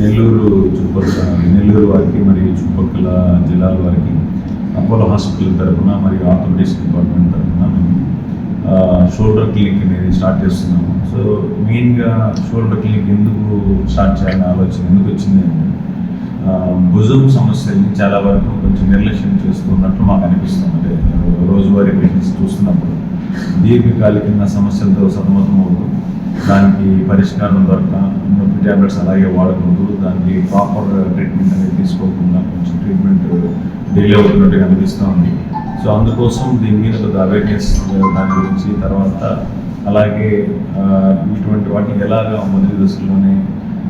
నెల్లూరు చుట్టుపక్కల నెల్లూరు వారికి మరియు చుట్టుపక్కల జిల్లాల వారికి అపోలో హాస్పిటల్ తరఫున మరియు ఆర్థోపెడిక్స్ డిపార్ట్మెంట్ తరఫున మేము షోల్డర్ క్లినిక్ అనేది స్టార్ట్ చేస్తున్నాము. సో మెయిన్గా షోల్డర్ క్లినిక్ ఎందుకు స్టార్ట్ చేయాలని ఆలోచన ఎందుకు వచ్చింది అంటే భుజం సమస్యల్ని చాలా వరకు కొంచెం నిర్లక్ష్యం చేస్తున్నట్లు మాకు అనిపిస్తుంది. అంటే రోజువారీ పేషెంట్స్ చూస్తున్నప్పుడు దీర్ఘకాలికంగా సమస్యలతో సతమతం అవుతుంది దానికి పరిష్కారం దొరక నొప్పి ట్యాబ్లెట్స్ అలాగే వాడకూడదు. దానికి ప్రాపర్ ట్రీట్మెంట్ అనేది తీసుకోకుండా కొంచెం ట్రీట్మెంట్ డిలే అవుతున్నట్టుగా అనిపిస్తూ ఉంది. సో అందుకోసం దీని మీద కొద్దిగా అవేర్నెస్ దాని గురించి తర్వాత అలాగే ఇటువంటి వాటిని ఎలాగా మొదటి దశలోనే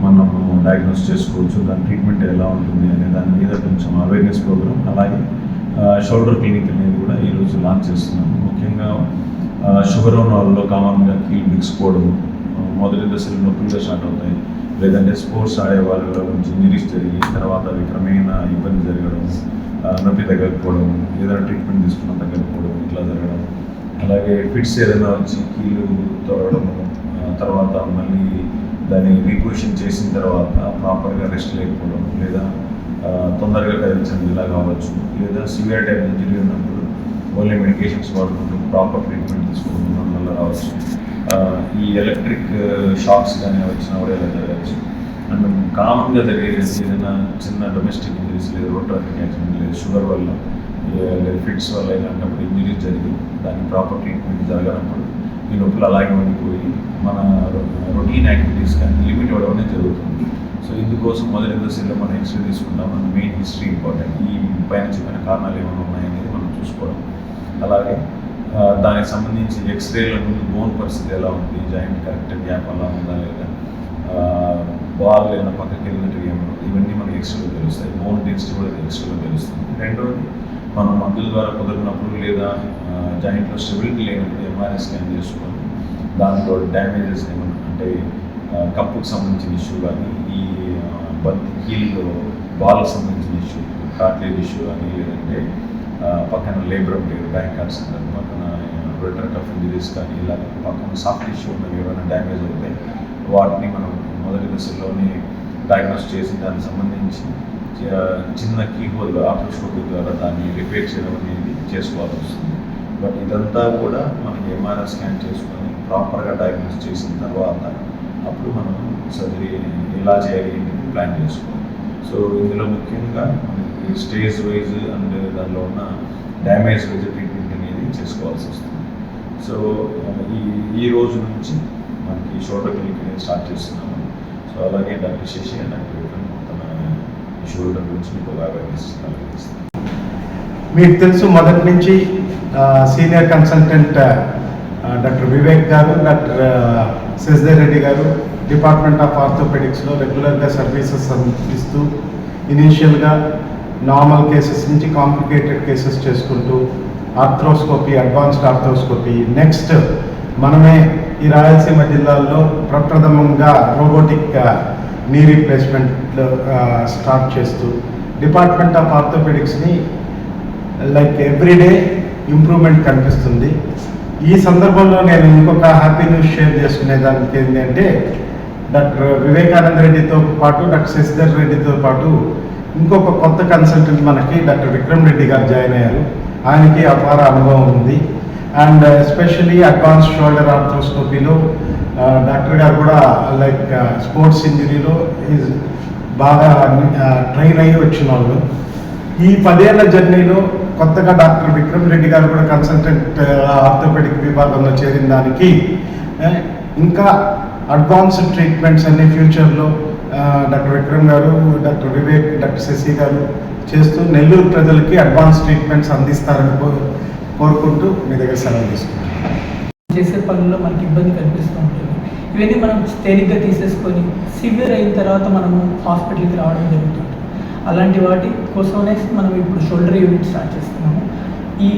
మనము డయాగ్నోస్ చేసుకోవచ్చు దాని ట్రీట్మెంట్ ఎలా ఉంటుంది అనే దాని మీద కొంచెం అవేర్నెస్ ప్రోగ్రామ్ అలాగే షోల్డర్ క్లినిక్ అనేది కూడా ఈరోజు లాంచ్ చేస్తున్నాము. ముఖ్యంగా షుగర్ ఉన్న వాళ్ళలో కామన్గా కీల్ మిక్స్ ఆ, మొదటి దశలో నొప్పుల దశ అంటుంది లేదంటే స్పోర్ట్స్ ఆడే వాళ్ళలో కొంచెం ఇంజరీస్ జరిగి తర్వాత అవి క్రమేణా ఇబ్బంది జరగడం నొప్పి తగ్గకపోవడం ఏదైనా ట్రీట్మెంట్ తీసుకున్న తగ్గకపోవడం ఇట్లా జరగడం. అలాగే ఫిట్స్ ఏదైనా వచ్చి కీళ్ళు తొలగడం తర్వాత మళ్ళీ దాన్ని రీపొజిషన్ చేసిన తర్వాత ప్రాపర్గా రెస్ట్ లేకపోవడం లేదా తొందరగా కదిలించడం ఇలా కావచ్చు. లేదా సివియర్ టైప్ ఇంజరీ ఉన్నప్పుడు ఓన్లీ మెడికేషన్స్ వాడుకుంటూ ప్రాపర్ ట్రీట్మెంట్ తీసుకోవడం వల్ల రావచ్చు ఈ ఎలక్ట్రిక్ షాక్స్ కానీ వచ్చినా కూడా జరగచ్చు. అండ్ కామన్గా జరిగేది ఏదైనా చిన్న డొమెస్టిక్ ఇంజరీస్ లేదు రోడ్ ట్రాఫిక్ యాక్సిడెంట్ లేదు షుగర్ వల్ల లేదు ఫిట్స్ వల్ల ఇలాంటప్పుడు ఇంజరీస్ జరిగి దానికి ప్రాపర్ ట్రీట్మెంట్ జరగనప్పుడు ఈ నొప్పులు అలాగే ఉండిపోయి మన రొటీన్ యాక్టివిటీస్ కానీ లిమిట్ అవ్వడం అనేది జరుగుతుంది. సో ఇందుకోసం మొదటి దశలో మనం ఎక్స్రే తీసుకుంటాం మన మెయిన్ హిస్టరీ ఇంపార్టెంట్ ఈ పైన చెప్పిన కారణాలు ఏమైనా ఉన్నాయనేది మనం చూసుకోవడం. అలాగే దానికి సంబంధించి ఎక్స్రేల ముందు బోన్ పరిస్థితి ఎలా ఉంది? జాయింట్ కరెక్ట్ గ్యాప్ అలా ఉందా లేదా? బాల్ ఏమైనా పక్కకి వెళ్ళినట్టు ఏమైనా ఇవన్నీ మనకి ఎక్స్రేలో తెలుస్తాయి. బోన్ డెన్సిటీ కూడా ఎక్స్రేలో తెలుస్తుంది. రెండోది మనం మందుల ద్వారా కుదిరినప్పుడు లేదా జాయింట్లో స్టెబిలిటీ లేనప్పుడు ఎంఆర్ఐ స్కాన్ చేసుకొని దాంట్లో డ్యామేజెస్ ఏమైనా అంటే కప్పుకు సంబంధించిన ఇష్యూ కానీ ఈ బంతి కీల్లో బాల్కి సంబంధించిన ఇష్యూ కార్ట్లేజ్ ఇష్యూ కానీ లేదంటే పక్కన లేబర్ లేదు బ్యాంక్ కార్డ్స్ పక్కన రిటర్న్ ఆఫ్ ఇంజరీస్ కానీ ఇలా పక్కన సాఫ్ట్ ఇష్యూ ఉన్నవి ఏమైనా డ్యామేజ్ అవుతాయి వాటిని మనం మొదటి దశలోనే డయాగ్నోస్ చేసి దానికి సంబంధించి చిన్న కీహోల్ ఆప్రోస్కోపీ ద్వారా దాన్ని రిపేర్ చేయడం అనేది చేసుకోవాల్సి వస్తుంది. బట్ ఇదంతా కూడా మనకి ఎంఆర్ఐ స్కాన్ చేసుకొని ప్రాపర్గా డయాగ్నోస్ చేసిన తర్వాత అప్పుడు మనం సర్జరీ ఎలా చేయాలి అనేది ప్లాన్ చేసుకోవాలి. సో ఇందులో ముఖ్యంగా మనకి స్టేజ్ వైజ్ అండ్ దానిలో ఉన్న డ్యామేజ్ వైజ్ ట్రీట్మెంట్ అనేది చేసుకోవాల్సి వస్తుంది. సో ఈ ఈ రోజు నుంచి మనకి షోల్డర్ క్లినిక్ అనేది స్టార్ట్ చేస్తున్నాము. సో అలాగే doctor Shashi and doctor Vikram తన షోల్డర్ గురించి మీకు ఒక అవేర్నెస్ మీకు తెలుసు మొదటి నుంచి సీనియర్ కన్సల్టెంట్ డాక్టర్ వివేక్ గారు డాక్టర్ శశిధర్ రెడ్డి గారు డిపార్ట్మెంట్ ఆఫ్ ఆర్థోపెడిక్స్లో రెగ్యులర్గా సర్వీసెస్ అందిస్తూ ఇనీషియల్గా నార్మల్ కేసెస్ నుంచి కాంప్లికేటెడ్ కేసెస్ చేసుకుంటూ ఆర్థ్రోస్కోపీ అడ్వాన్స్డ్ ఆర్థ్రోస్కోపీ. నెక్స్ట్ మనమే ఈ రాయలసీమ జిల్లాల్లో ప్రప్రథమంగా రోబోటిక్ నీ రీప్లేస్మెంట్ స్టార్ట్ చేస్తూ డిపార్ట్మెంట్ ఆఫ్ ఆర్థోపెడిక్స్ని లైక్ ఎవ్రీడే ఇంప్రూవ్మెంట్ కనిపిస్తుంది. ఈ సందర్భంలో నేను ఇంకొక హ్యాపీ న్యూస్ షేర్ చేసుకునే దానికి ఏంటంటే డాక్టర్ వివేకానంద రెడ్డితో పాటు డాక్టర్ శశిధర్ రెడ్డితో పాటు ఇంకొక కొత్త కన్సల్టెంట్ మనకి డాక్టర్ విక్రమ్ రెడ్డి గారు జాయిన్ అయ్యారు. ఆయనకి అపార అనుభవం ఉంది. అండ్ ఎస్పెషలీ అడ్వాన్స్ షోల్డర్ ఆర్థ్రోస్కోపీలో డాక్టర్ గారు కూడా లైక్ స్పోర్ట్స్ ఇంజరీలో ఈజ్ బాగా ట్రైన్ అయ్యి వచ్చిన వాళ్ళు. ఈ పదేళ్ళ జర్నీలో కొత్తగా డాక్టర్ విక్రమ్ రెడ్డి గారు కూడా కన్సల్టెంట్ ఆర్థోపెడిక్ విభాగంలో చేరిన దానికి ఇంకా అడ్వాన్స్డ్ ట్రీట్మెంట్స్ అన్ని ఫ్యూచర్లో డాక్టర్ విక్రమ్ గారు డాక్టర్ వివేక్ డాక్టర్ శశి గారు చేస్తూ నెల్లూరు ప్రజలకి అడ్వాన్స్ ట్రీట్మెంట్స్ అందిస్తారని కోరుకుంటూ మీ దగ్గర సెలవు తీసుకుంటాం చేసే పనుల్లో మనకి ఇబ్బంది కనిపిస్తూ ఉంటుంది. ఇవన్నీ మనం తేలిగ్గా తీసేసుకొని సివియర్ అయిన తర్వాత మనము హాస్పిటల్కి రావడం జరుగుతుంది. అలాంటి వాటి కోసమనే మనం ఇప్పుడు షోల్డర్ యూనిట్ స్టార్ట్ చేస్తున్నాము. ఈ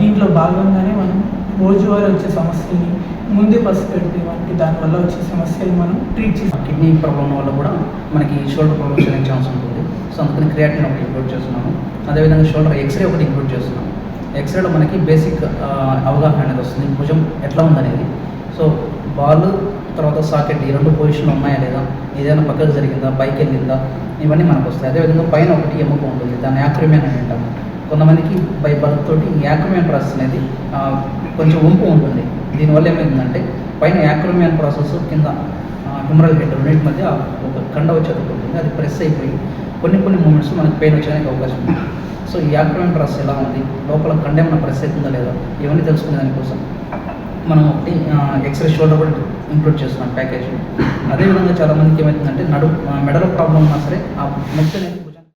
దీంట్లో భాగంగానే మనం రోజువారీ వచ్చే సమస్యల్ని ముందే పసిగట్టి మనకి దానివల్ల వచ్చే సమస్యలు మనం ట్రీట్ చేస్తాం. కిడ్నీ ప్రాబ్లం వల్ల కూడా మనకి షోల్డర్ ప్రాబ్లమ్స్ అనే ఛాన్స్ ఉంటుంది. సో అందుకని క్రియాటిన్ ఒకటి ఇంక్లూడ్ చేస్తున్నాము. అదేవిధంగా షోల్డర్ ఎక్స్రే ఒకటి ఇంక్లూడ్ చేస్తున్నాము. ఎక్స్రేలో మనకి బేసిక్ అవగాహన అనేది వస్తుంది. భుజం ఎట్లా ఉందనేది. సో బాల్ తర్వాత సాకెట్ ఈ రెండు పొజిషన్లు ఉన్నాయా లేదా? ఏదైనా పక్కకు జరిగిందా? పైకి వెళ్ళిందా? ఇవన్నీ మనకు వస్తాయి. అదేవిధంగా పైన ఒకటి ఎముక ఉంటుంది. దాన్ని యాక్రిమియన్ అని అంటాము. కొంతమందికి బై బర్త్ తోటి ఈ యాక్రిమియన్ ప్రాసెస్ అనేది కొంచెం ఉంపు ఉంటుంది. దీనివల్ల ఏమైందంటే పైన యాక్రోమియన్ ప్రాసెస్ కింద హ్యూమరల్ హెడ్ రెండింటి మధ్య ఒక కండ వచ్చి అది ప్రెస్ అయిపోయి కొన్ని కొన్ని మూమెంట్స్ మనకి పెయిన్ వచ్చేదానికి అవకాశం ఉంది. సో ఈ యాక్రోమియన్ ప్రాసెస్ ఎలా ఉంది? లోపల కండ ఏమైనా ప్రెస్ అవుతుందా లేదా? ఇవన్నీ తెలుసుకునే దానికోసం మనం ఒకటి ఎక్స్రే షోల్డర్ కూడా ఇంక్లూడ్ చేస్తున్నాం ప్యాకేజ్ అదేవిధంగా చాలామందికి ఏమవుతుందంటే నడు మెడలో ప్రాబ్లం ఉన్నా సరే ఆ నొప్పి